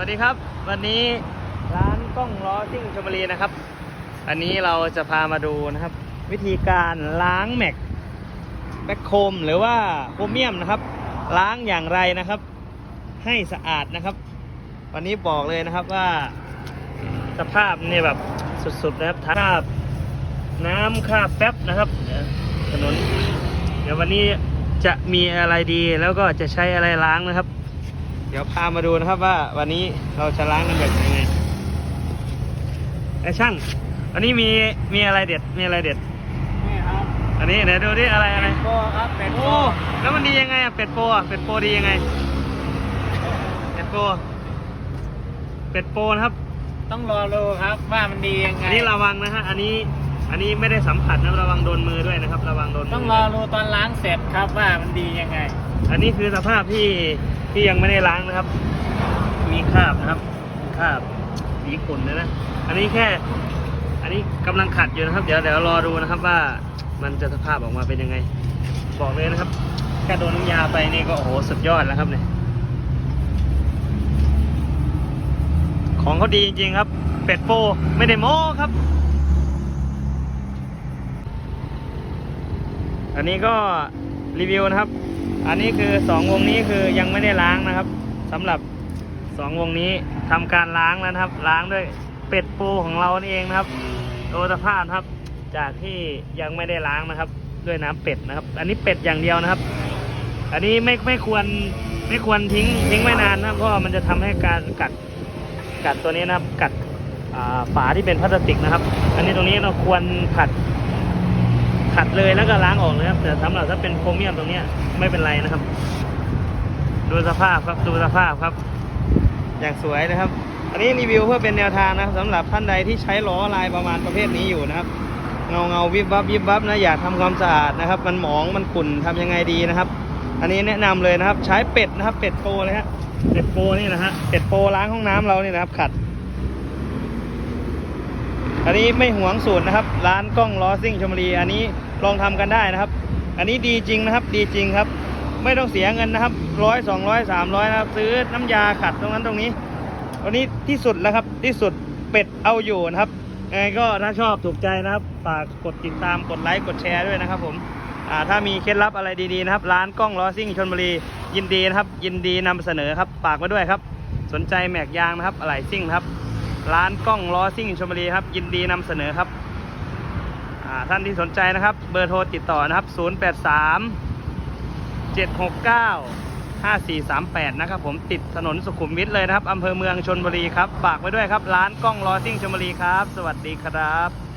วัสดีครับ วันนี้ร้านกล้องล้อซิ่งชลบุรีนะครับ อันนี้เราจะพามาดูนะครับ วิธีการล้างแม็กแบ็คโคมหรือว่าโครเมียมนะครับ ล้างอย่างไรนะครับ ให้สะอาดนะครับ วันนี้บอกเลยนะครับว่าสภาพเนี่ยแบบสุดๆนะครับคราบน้ำคราบแป๊บนะครับถนน เดี๋ยววันนี้จะมีอะไรดีแล้วก็จะใช้อะไรล้างนะครับ เดี๋ยวพามาดูนะครับว่าวันนี้เราจะล้างกันแบบยังไงแอคชั่นวันนี้มีมีอะไรเด็ดมีอะไรเด็ดนี่ครับอันนี้เดี๋ยวดูดิอะไรอะไรโปครับเป็นโปโอ้แล้วมันดียังไงอะเป็ดโปอะเป็ดโปดียังไง เป็ดโปเป็ดโปนะครับ ต้องรอดูครับว่ามันดียังไงอันนี้ระวังนะฮะอันนี้ อันนี้ไม่ได้สัมผัสนะระวังโดนมือด้วยนะครับ ระวังโดนมืต้องรอดูตอนล้างเสร็จครับว่ามันดียังไง อันนี้คือสภาพที่ที่ยังไม่ได้ล้างนะครับ มีคราบนะครับคราบสีขุ่นนะนะอันนี้แค่ อันนี้กำลังขัดอยู่นะครับ เดี๋ยวเดี๋ยวรอดูนะครับว่ามันจะสภาพออกมาเป็นยังไง บอกเลยนะครับแค่โดนน้ำยาไปนี่ก็โอ้โหสุดยอดแล้วครับเนี่ยของเขาดีจริงๆครับ เป็ดโปไม่ได้โม้ครับ อันนี้ก็รีวิวนะครับ อันนี้คือสองวงนี้คือยังไม่ได้ล้างนะครับสำหรับสองวงนี้ทำการล้างแล้วนะครับ ล้างด้วยเป็ดปูของเรานี่เองนะครับโดยสภาพครับ จากที่ยังไม่ได้ล้างนะครับ ด้วยน้ำเป็ดนะครับ อันนี้เป็ดอย่างเดียวนะครับ อันนี้ไม่ไม่ควรไม่ควรทิ้งทิ้งไว้นานนะเพราะมันจะทำให้การกัดกัดตัวนี้นะครับ กัดฝาที่เป็นพลาสติกนะครับ อันนี้ตรงนี้เราควรขัด ขัดเลยแล้วก็ล้างออกเลยครับแต่สำหรับถ้าเป็นโครเมียมตรงเนี้ยไม่เป็นไรนะครับ ดูสภาพครับดูสภาพครับ อย่างสวยนะครับ อันนี้รีวิวเพื่อเป็นแนวทางนะสำหรับท่านใดที่ใช้ล้อลายประมาณประเภทนี้อยู่นะครับเงาเงาวิบวับวิบวับนะอย่าทำความสะอาดนะครับ มันหมองมันขุ่นทำยังไงดีนะครับ อันนี้แนะนำเลยนะครับ ใช้เป็ดนะครับ เป็ดโปรเลยฮะเป็ดโปรนี่นะฮะเป็ดโปรล้างห้องน้ำเรานี่นะครับ ขัด อันนี้ไม่หวงสูตรนะครับ ร้านกล้องล้อซิ่งชมบุรีอันนี้ ลองทำกันได้นะครับ อันนี้ดีจริงนะครับ ดีจริงครับ ไม่ต้องเสียเงินนะครับร้อยสองร้อยสามร้อยนะครับ ซื้อน้ำยาขัดตรงนั้นตรงนี้วันนี้ที่สุดแล้วครับที่สุดเป็ดเอาอยู่นะครับยังไงก็ถ้าชอบถูกใจนะครับฝากกดติดตามกดไลค์กดแชร์ด้วยนะครับผมอ่าถ้ามีเคล็ดลับอะไรดีๆนะครับ ร้านกล้องล้อซิ่งชนบุรี ยินดีนะครับ ยินดีนำเสนอครับฝากไว้ด้วยครับ สนใจแม็กยางนะครับอะไหล่ซิ่งครับ ร้านกล้องล้อซิ่งชลบุรีครับ ยินดีนำเสนอครับ ท่านที่สนใจนะครับ เบอร์โทรติดต่อนะครับ 083 769 5438 นะครับผมติดถนนสุขุมวิทเลยนะครับอำเภอเมืองชนบุรีครับ ฝากไว้ด้วยครับ ร้านกล้องล้อซิ่งชลบุรีครับ สวัสดีครับ